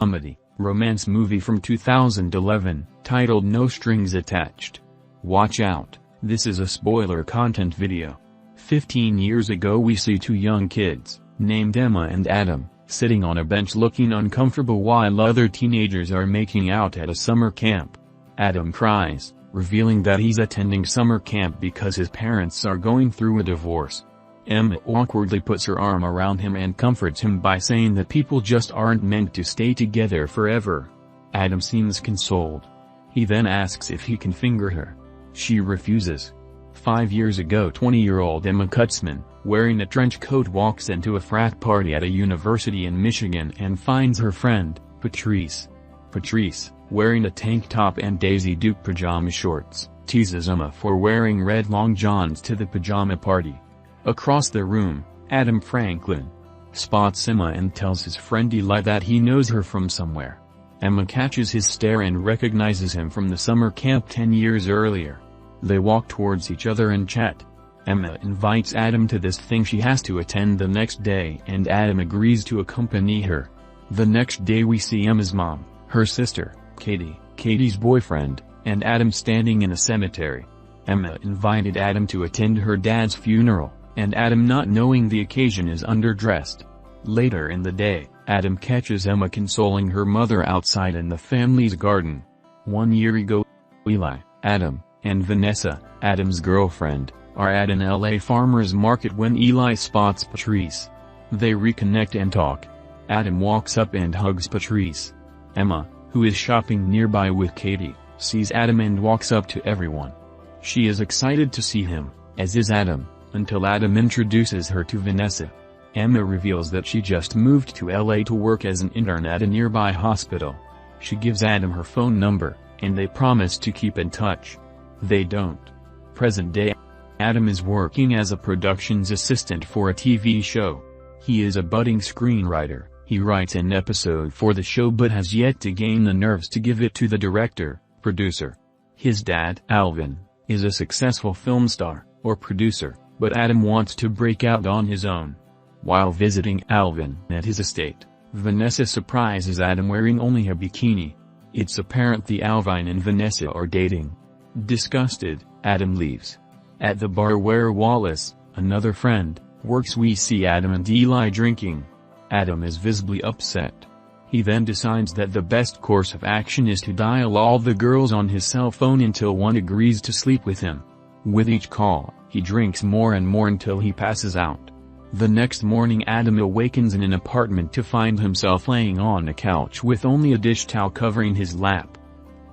comedy, romance movie from 2011, titled No Strings Attached. Watch out, this is a spoiler content video. 15 years ago we see two young kids, named Emma and Adam, sitting on a bench looking uncomfortable while other teenagers are making out at a summer camp. Adam cries, revealing that he's attending summer camp because his parents are going through a divorce. Emma awkwardly puts her arm around him and comforts him by saying that people just aren't meant to stay together forever. Adam seems consoled. He then asks if he can finger her. She refuses. Five years ago 20-year-old Emma Kutzman, wearing a trench coat walks into a frat party at a university in Michigan and finds her friend, Patrice. Patrice, wearing a tank top and Daisy Duke pajama shorts, teases Emma for wearing red long johns to the pajama party. Across the room, Adam Franklin spots Emma and tells his friend Eli that he knows her from somewhere. Emma catches his stare and recognizes him from the summer camp 10 years earlier. They walk towards each other and chat. Emma invites Adam to this thing she has to attend the next day and Adam agrees to accompany her. The next day we see Emma's mom, her sister, Katie, Katie's boyfriend, and Adam standing in a cemetery. Emma invited Adam to attend her dad's funeral, and Adam not knowing the occasion is underdressed. Later in the day, Adam catches Emma consoling her mother outside in the family's garden. One year ago, Eli, Adam, and Vanessa, Adam's girlfriend, are at an LA farmer's market when Eli spots Patrice. They reconnect and talk. Adam walks up and hugs Patrice. Emma, who is shopping nearby with Katie, sees Adam and walks up to everyone. She is excited to see him, as is Adam, until Adam introduces her to Vanessa. Emma reveals that she just moved to LA to work as an intern at a nearby hospital. She gives Adam her phone number, and they promise to keep in touch. They don't. Present day, Adam is working as a productions assistant for a TV show. He is a budding screenwriter, he writes an episode for the show but has yet to gain the nerves to give it to the director, producer. His dad, Alvin, is a successful film star, or producer, but Adam wants to break out on his own. While visiting Alvin at his estate, Vanessa surprises Adam wearing only a bikini. It's apparent the Alvin and Vanessa are dating. Disgusted, Adam leaves. At the bar where Wallace, another friend, works we see Adam and Eli drinking. Adam is visibly upset. He then decides that the best course of action is to dial all the girls on his cell phone until one agrees to sleep with him. With each call, he drinks more and more until he passes out. The next morning Adam awakens in an apartment to find himself laying on a couch with only a dish towel covering his lap.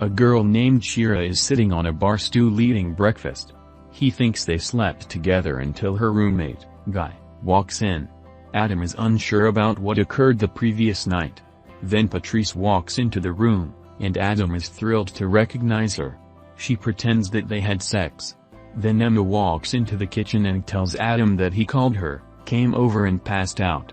A girl named Shira is sitting on a bar stool eating breakfast. He thinks they slept together until her roommate, Guy, walks in. Adam is unsure about what occurred the previous night. Then Patrice walks into the room, and Adam is thrilled to recognize her. She pretends that they had sex. Then Emma walks into the kitchen and tells Adam that he called her, came over and passed out.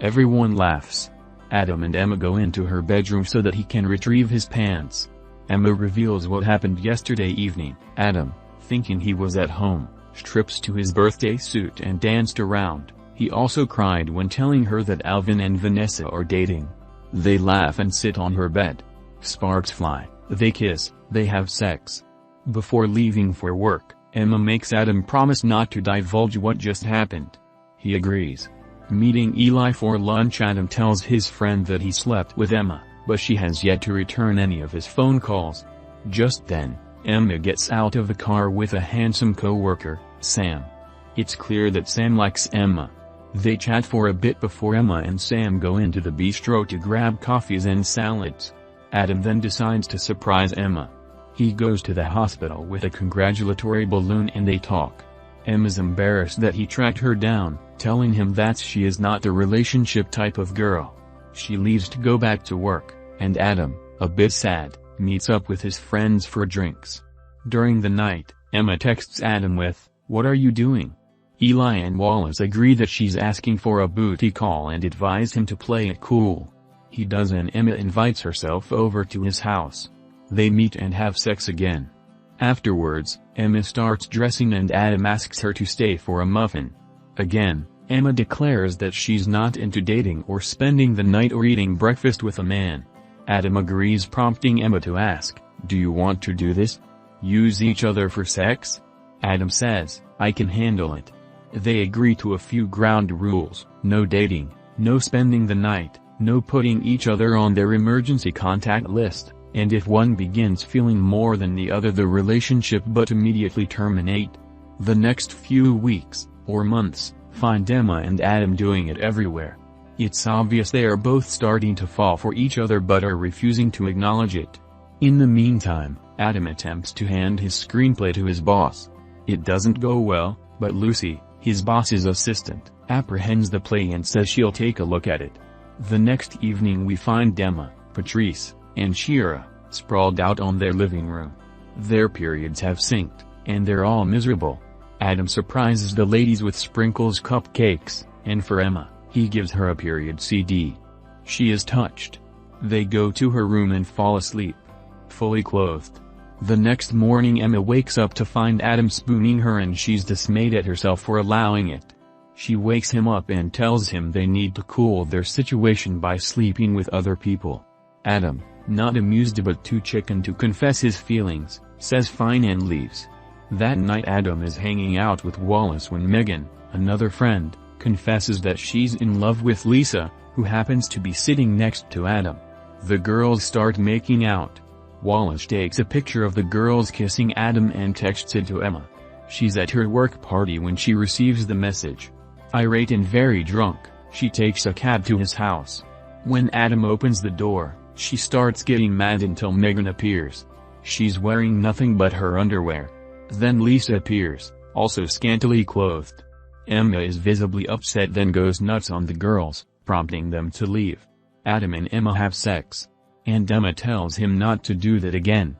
Everyone laughs. Adam and Emma go into her bedroom so that he can retrieve his pants. Emma reveals what happened yesterday evening. Adam, thinking he was at home, strips to his birthday suit and danced around. He also cried when telling her that Alvin and Vanessa are dating. They laugh and sit on her bed. Sparks fly, they kiss, they have sex. Before leaving for work, Emma makes Adam promise not to divulge what just happened. He agrees. Meeting Eli for lunch Adam tells his friend that he slept with Emma but she has yet to return any of his phone calls. Just then, Emma gets out of the car with a handsome co-worker, Sam. It's clear that Sam likes Emma. They chat for a bit before Emma and Sam go into the bistro to grab coffees and salads. Adam then decides to surprise Emma. He goes to the hospital with a congratulatory balloon and they talk. Emma's embarrassed that he tracked her down, telling him that she is not the relationship type of girl. She leaves to go back to work and Adam, a bit sad, meets up with his friends for drinks. During the night, Emma texts Adam with, What are you doing? Eli and Wallace agree that she's asking for a booty call and advise him to play it cool. He does and Emma invites herself over to his house. They meet and have sex again. Afterwards, Emma starts dressing and Adam asks her to stay for a muffin. Again, Emma declares that she's not into dating or spending the night or eating breakfast with a man. Adam agrees prompting Emma to ask, do you want to do this? Use each other for sex? Adam says, I can handle it. They agree to a few ground rules, no dating, no spending the night, no putting each other on their emergency contact list, and if one begins feeling more than the other the relationship but immediately terminate. The next few weeks, or months, find Emma and Adam doing it everywhere. It's obvious they are both starting to fall for each other but are refusing to acknowledge it. In the meantime, Adam attempts to hand his screenplay to his boss. It doesn't go well, but Lucy, his boss's assistant, apprehends the play and says she'll take a look at it. The next evening we find Emma, Patrice, and Shira, sprawled out on their living room. Their periods have synced, and they're all miserable. Adam surprises the ladies with sprinkles cupcakes, and for Emma, he gives her a period CD. She is touched. They go to her room and fall asleep. Fully clothed. The next morning Emma wakes up to find Adam spooning her and she's dismayed at herself for allowing it. She wakes him up and tells him they need to cool their situation by sleeping with other people. Adam, not amused but too chicken to confess his feelings, says fine and leaves. That night Adam is hanging out with Wallace when Megan, another friend, confesses that she's in love with Lisa, who happens to be sitting next to Adam. The girls start making out. Wallace takes a picture of the girls kissing Adam and texts it to Emma. She's at her work party when she receives the message. Irate and very drunk, she takes a cab to his house. When Adam opens the door, she starts getting mad until Megan appears. She's wearing nothing but her underwear. Then Lisa appears, also scantily clothed. Emma is visibly upset then goes nuts on the girls, prompting them to leave. Adam and Emma have sex and Emma tells him not to do that again.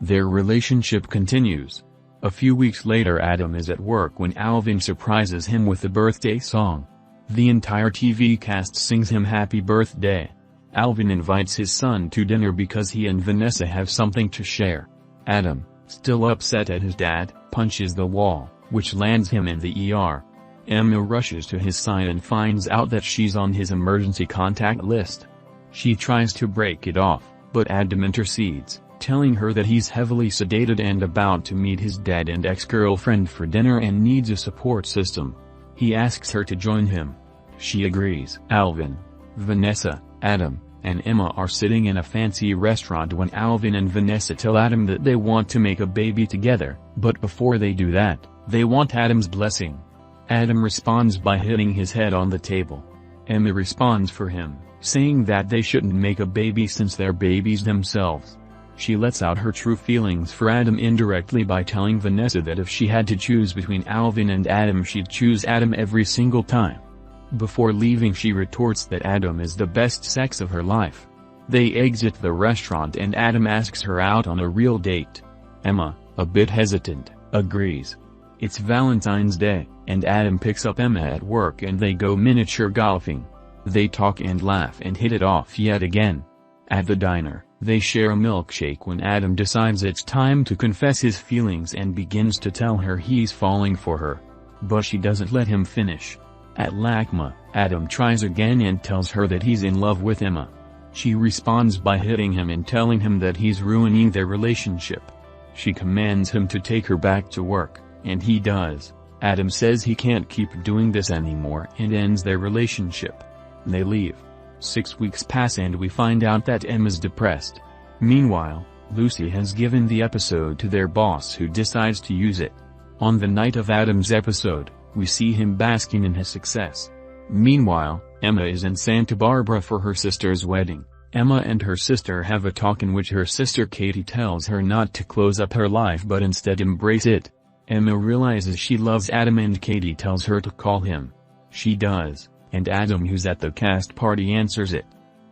Their relationship continues. A few weeks later Adam is at work when Alvin surprises him with a birthday song. The entire TV cast sings him happy birthday. Alvin invites his son to dinner because he and Vanessa have something to share. Adam, still upset at his dad, punches the wall, which lands him in the ER. Emma rushes to his side and finds out that she's on his emergency contact list. She tries to break it off, but Adam intercedes, telling her that he's heavily sedated and about to meet his dad and ex-girlfriend for dinner and needs a support system. He asks her to join him. She agrees. Alvin, Vanessa, Adam, and Emma are sitting in a fancy restaurant when Alvin and Vanessa tell Adam that they want to make a baby together, but before they do that, they want Adam's blessing. Adam responds by hitting his head on the table. Emma responds for him, saying that they shouldn't make a baby since they're babies themselves. She lets out her true feelings for Adam indirectly by telling Vanessa that if she had to choose between Alvin and Adam she'd choose Adam every single time. Before leaving she retorts that Adam is the best sex of her life. They exit the restaurant and Adam asks her out on a real date. Emma, a bit hesitant, agrees. It's Valentine's Day, and Adam picks up Emma at work and they go miniature golfing. They talk and laugh and hit it off yet again. At the diner, they share a milkshake when Adam decides it's time to confess his feelings and begins to tell her he's falling for her. But she doesn't let him finish. At LACMA, Adam tries again and tells her that he's in love with Emma. She responds by hitting him and telling him that he's ruining their relationship. She commands him to take her back to work, and he does. Adam says he can't keep doing this anymore and ends their relationship. They leave. Six weeks pass and we find out that Emma's depressed. Meanwhile, Lucy has given the episode to their boss who decides to use it. On the night of Adam's episode, we see him basking in his success. Meanwhile, Emma is in Santa Barbara for her sister's wedding. Emma and her sister have a talk in which her sister Katie tells her not to close up her life but instead embrace it. Emma realizes she loves Adam and Katie tells her to call him. She does and Adam who's at the cast party answers it.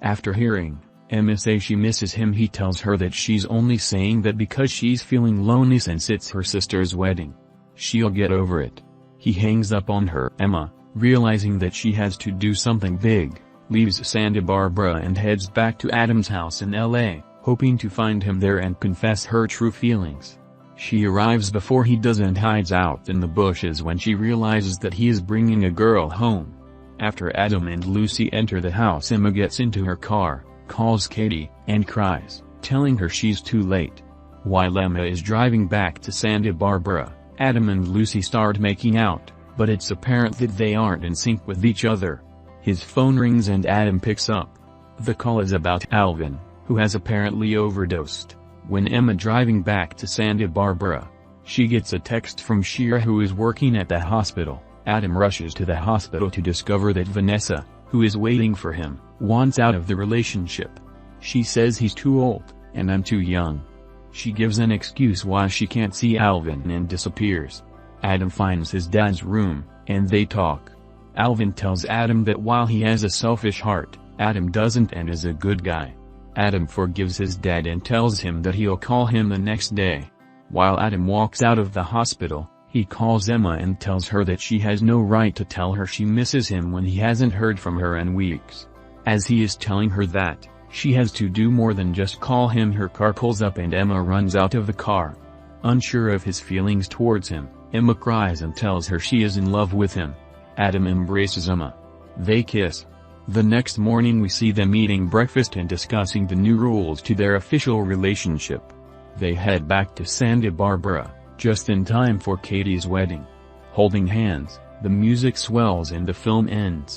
After hearing, Emma say she misses him he tells her that she's only saying that because she's feeling lonely since it's her sister's wedding. She'll get over it. He hangs up on her. Emma, realizing that she has to do something big, leaves Santa Barbara and heads back to Adam's house in LA, hoping to find him there and confess her true feelings. She arrives before he does and hides out in the bushes when she realizes that he is bringing a girl home. After Adam and Lucy enter the house Emma gets into her car, calls Katie, and cries, telling her she's too late. While Emma is driving back to Santa Barbara, Adam and Lucy start making out, but it's apparent that they aren't in sync with each other. His phone rings and Adam picks up. The call is about Alvin, who has apparently overdosed. When Emma driving back to Santa Barbara, she gets a text from Shira who is working at the hospital. Adam rushes to the hospital to discover that Vanessa, who is waiting for him, wants out of the relationship. She says he's too old, and I'm too young. She gives an excuse why she can't see Alvin and disappears. Adam finds his dad's room, and they talk. Alvin tells Adam that while he has a selfish heart, Adam doesn't and is a good guy. Adam forgives his dad and tells him that he'll call him the next day. While Adam walks out of the hospital, he calls Emma and tells her that she has no right to tell her she misses him when he hasn't heard from her in weeks. As he is telling her that, she has to do more than just call him her car pulls up and Emma runs out of the car. Unsure of his feelings towards him, Emma cries and tells her she is in love with him. Adam embraces Emma. They kiss. The next morning we see them eating breakfast and discussing the new rules to their official relationship. They head back to Santa Barbara, just in time for Katie's wedding. Holding hands, the music swells and the film ends.